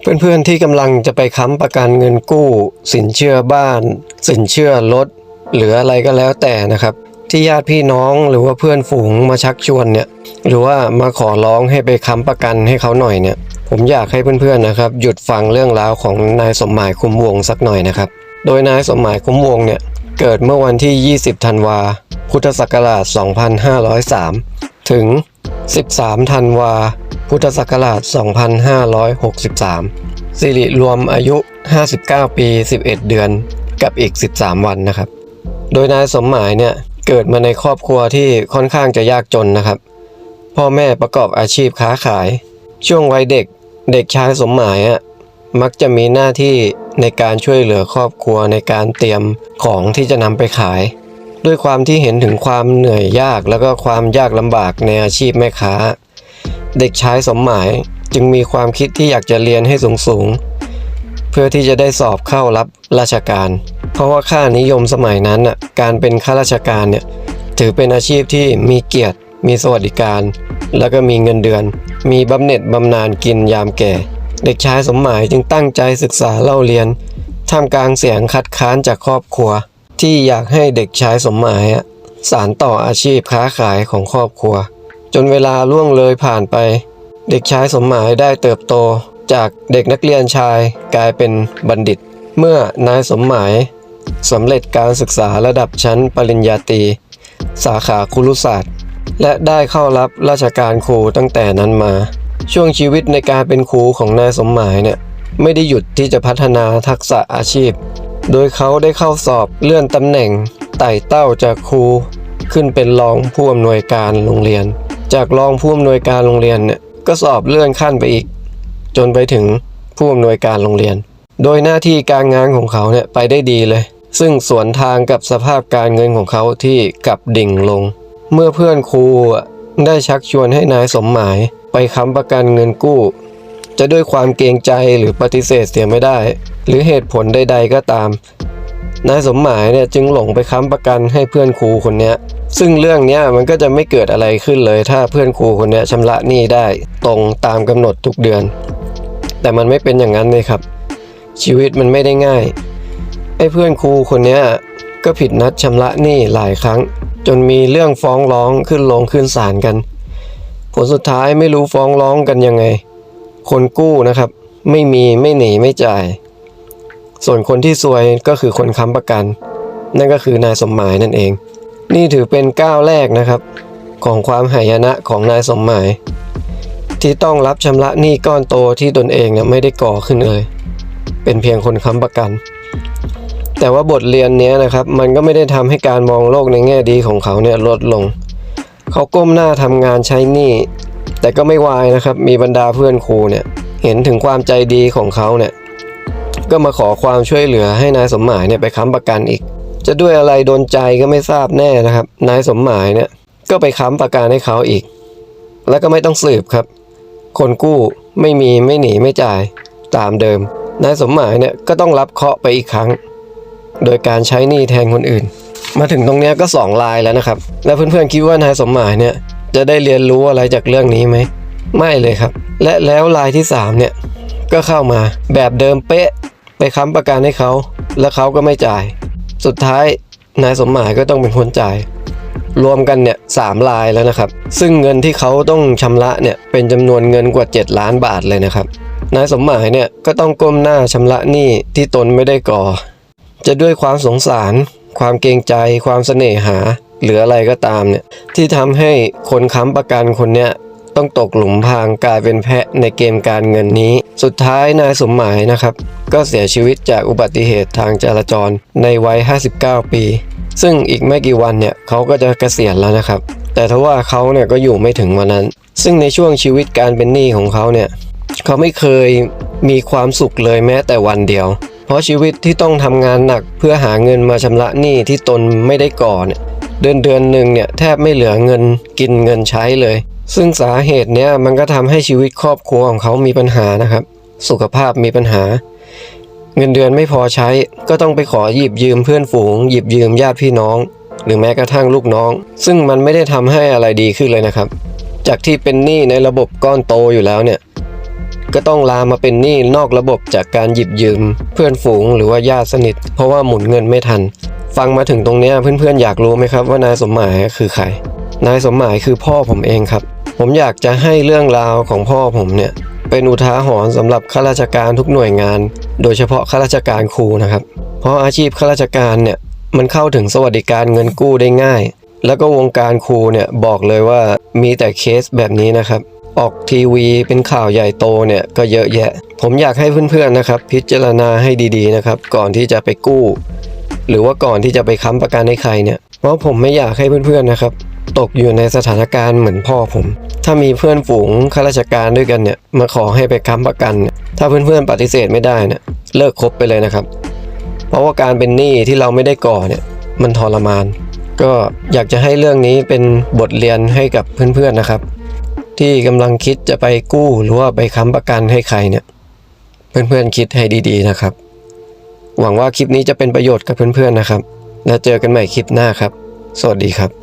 เพื่อนๆที่กำลังจะไปค้ำประกันเงินกู้ สินเชื่อบ้าน สินเชื่อรถหรืออะไรก็แล้วแต่นะครับ ที่ญาติพี่น้องหรือว่าเพื่อนฝูงมาชักชวนเนี่ย หรือว่ามาขอร้องให้ไปค้ำประกันให้เขาหน่อยเนี่ย ผมอยากให้เพื่อนๆนะครับ หยุดฟังเรื่องราวของนายสมหมายคุ้มวงสักหน่อยนะครับ โดยนายสมหมายคุ้มวงเนี่ยเกิดเมื่อวันที่ 20 ธันวา พุทธศักราช 2503 ถึง 13 ธันวา พุทธศักราช 2563 สิริรวมอายุ 59 ปี 11 เดือนกับอีก 13 วันนะครับ โดยนายสมหมายเนี่ยเกิดมาในครอบครัวที่ค่อนข้างจะยากจนนะครับ พ่อแม่ประกอบอาชีพค้าขาย ช่วงวัยเด็กเด็กชายสมหมายอะมักจะมีหน้าที่ในการช่วยเหลือครอบครัวในการเตรียมของที่จะนำไปขาย ด้วยความที่เห็นถึงความเหนื่อยยากแล้วก็ความยากลำบากในอาชีพแม่ค้า เด็กชายสมหมายจึงมีความคิดที่อยากจะเรียนให้สูงๆเพื่อที่จะได้สอบเข้ารับราชการ เพราะว่าค่านิยมสมัยนั้นน่ะการเป็นข้าราชการเนี่ยถือเป็นอาชีพที่มีเกียรติ มีสวัสดิการ แล้วก็มีเงินเดือน มีบำเหน็จบำนาญกินยามแก่ เด็กชายสมหมายจึงตั้งใจศึกษาเล่าเรียนท่ามกลางเสียงคัดค้านจากครอบครัว ที่อยากให้เด็กชายสมหมายสานต่ออาชีพค้าขายของครอบครัว จนเวลาล่วงเลยผ่านไป เด็กชายสมหมายได้เติบโต จากเด็กนักเรียนชายกลายเป็นบัณฑิต เมื่อนายสมหมายสำเร็จการศึกษาระดับชั้นปริญญาตรีสาขาครุศาสตร์ และได้เข้ารับราชการครูตั้งแต่นั้นมา ช่วงชีวิตในการเป็นครูของนายสมหมายเนี่ยไม่ได้หยุดที่จะพัฒนาทักษะอาชีพ โดยเขาได้เข้าสอบเลื่อนตำแหน่งไต่เต้าจากครู ขึ้นเป็นรองผู้อำนวยการโรงเรียน จากรองผู้อำนวยการโรงเรียนเนี่ยก็สอบเลื่อนขั้นไปอีก จนไปถึงผู้อำนวยการโรงเรียน โดยหน้าที่การงานของเขาเนี่ยไปได้ดีเลย ซึ่งสวนทางกับสภาพการเงินของเขาที่กลับดิ่งลง เมื่อเพื่อนครูได้ชักชวนให้นายสมหมายไปค้ำประกันเงินกู้ จะด้วยความเกรงใจหรือปฏิเสธเสียไม่ได้ หรือเหตุผลใดๆก็ตาม นายสมหมายเนี่ยจึงหลงไปค้ำประกันให้เพื่อนครูคนเนี้ย ซึ่งเรื่องเนี้ยมันก็จะไม่เกิดอะไรขึ้นเลย ถ้าเพื่อนครูคนเนี้ยชำระหนี้ได้ตรงตามกำหนดทุกเดือน แต่มันไม่เป็นอย่างนั้นเลยครับ ชีวิตมันไม่ได้ง่ายไอ้เพื่อนครูคนเนี้ยก็ผิดนัดชำระหนี้หลายครั้ง จนมีเรื่องฟ้องร้องขึ้นลงขึ้นศาลกัน ผลสุดท้ายไม่รู้ฟ้องร้องกันยังไง คนกู้นะครับ ไม่มีไม่หนีไม่จ่าย ส่วนคนที่ซวยก็คือคนค้ำประกัน นั่นก็คือนายสมหมายนั่นเอง นี่ถือเป็นก้าวแรกนะครับ ของความหายนะของนายสมหมาย ที่ต้องรับชำระหนี้ก้อนโตที่ตนเองเนี่ยไม่ได้ก่อขึ้นเลย เป็นเพียงคนค้ำประกัน แต่ว่าบทเรียนนี้นะครับ มันก็ไม่ได้ทำให้การมองโลกในแง่ดีของเขาเนี่ยลดลง เขาก้มหน้าทำงานใช้หนี้แต่ก็ไม่วายนะครับ มีบรรดาเพื่อนครูเนี่ย เห็นถึงความใจดีของเขาเนี่ย ก็มาขอความช่วยเหลือให้นายสมหมายเนี่ยไปค้ำประกันอีก จะด้วยอะไรโดนใจก็ไม่ทราบแน่นะครับ นายสมหมายเนี่ยก็ไปค้ำประกันให้เขาอีก แล้วก็ไม่ต้องสืบครับ คนกู้ไม่มีไม่หนีไม่จ่ายตามเดิม นายสมหมายเนี่ยก็ต้องรับเคาะไปอีกครั้ง โดยการใช้หนี้แทนคนอื่น มาถึงตรงนี้ก็สองลายแล้วนะครับ แล้วเพื่อนๆคิดว่านายสมหมายเนี่ยจะได้เรียนรู้อะไรจากเรื่องนี้ไหม ไม่เลยครับ และแล้วลายที่สามเนี่ย ก็เข้ามาแบบเดิมเป๊ะไปค้ำประกันให้เขา แล้วเขาก็ไม่จ่าย สุดท้ายนายสมหมายก็ต้องเป็นคนจ่าย รวมกันเนี่ยสามลายแล้วนะครับ ซึ่งเงินที่เขาต้องชำระเนี่ยเป็นจำนวนเงินกว่า 7 ล้านบาทเลยนะครับ นายสมหมายเนี่ยก็ต้องก้มหน้าชำระหนี้ที่ตนไม่ได้ก่อ จะด้วยความสงสาร ความเกรงใจ ความเสน่หา หรืออะไรก็ตามเนี่ยที่ทำให้คนค้ำประกันคนเนี้ย ต้องตกหลุมพรางกลายเป็นแพะในเกมการเงินนี้ สุดท้ายนายสมหมายนะครับ ก็เสียชีวิตจากอุบัติเหตุทางจราจรในวัย 59 ปี ซึ่งอีกไม่กี่วันเนี่ยเขาก็จะเกษียณแล้วนะครับ แต่ทว่าเขาเนี่ยก็อยู่ไม่ถึงวันนั้น ซึ่งในช่วงชีวิตการเป็นหนี้ของเขาเนี่ยเขาไม่เคยมีความสุขเลยแม้แต่วันเดียว เพราะชีวิตที่ต้องทำงานหนักเพื่อหาเงินมาชำระหนี้ที่ตนไม่ได้ก่อเนี่ย เดือนเดือนหนึ่งเนี่ยแทบไม่เหลือเงินกินเงินใช้เลย ซึ่งสาเหตุเนี้ยมันก็ทำให้ชีวิตครอบครัวของเขามีปัญหานะครับ สุขภาพมีปัญหา เงินเดือนไม่พอใช้ ก็ต้องไปขอหยิบยืมเพื่อนฝูง หยิบยืมญาติพี่น้อง หรือแม้กระทั่งลูกน้อง ซึ่งมันไม่ได้ทำให้อะไรดีขึ้นเลยนะครับ จากที่เป็นหนี้ในระบบก้อนโตอยู่แล้วเนี่ยก็ต้องลามมาเป็นหนี้นอกระบบจากการหยิบยืม เพื่อนฝูงหรือว่าญาติสนิท เพราะว่าหมุนเงินไม่ทัน ฟังมาถึงตรงนี้เพื่อนๆอยากรู้ไหมครับว่านายสมหมายคือใคร นายสมหมายคือพ่อผมเองครับ ผมอยากจะให้เรื่องราวของพ่อผมเนี่ยเป็นอุทาหรณ์สำหรับข้าราชการทุกหน่วยงาน โดยเฉพาะข้าราชการครูนะครับ เพราะอาชีพข้าราชการเนี่ยมันเข้าถึงสวัสดิการเงินกู้ได้ง่าย แล้วก็วงการครูเนี่ยบอกเลยว่ามีแต่เคสแบบนี้นะครับ ออกทีวีเป็นข่าวใหญ่โตเนี่ยก็เยอะแยะ ผมอยากให้เพื่อนๆนะครับ พิจารณาให้ดีๆนะครับ ก่อนที่จะไปกู้ หรือว่าก่อนที่จะไปค้ำประกันให้ใครเนี่ยเพราะผมไม่อยากให้เพื่อนๆนะครับ ตกอยู่ในสถานการณ์เหมือนพ่อผม ถ้ามีเพื่อนฝูงข้าราชการด้วยกันเนี่ยมาขอให้ไปค้ำประกันเนี่ยถ้าเพื่อนๆปฏิเสธไม่ได้เนี่ยเลิกคบไปเลยนะครับ เพราะว่าการเป็นหนี้ที่เราไม่ได้ก่อเนี่ยมันทรมาน ก็อยากจะให้เรื่องนี้เป็นบทเรียนให้กับเพื่อนๆนะครับ ที่กำลังคิดจะไปกู้หรือว่าไปค้ำประกันให้ใครเนี่ยเพื่อนๆคิดให้ดีๆนะครับ หวังว่าคลิปนี้จะเป็นประโยชน์กับเพื่อนๆนะครับ แล้วเจอกันใหม่คลิปหน้าครับ สวัสดีครับ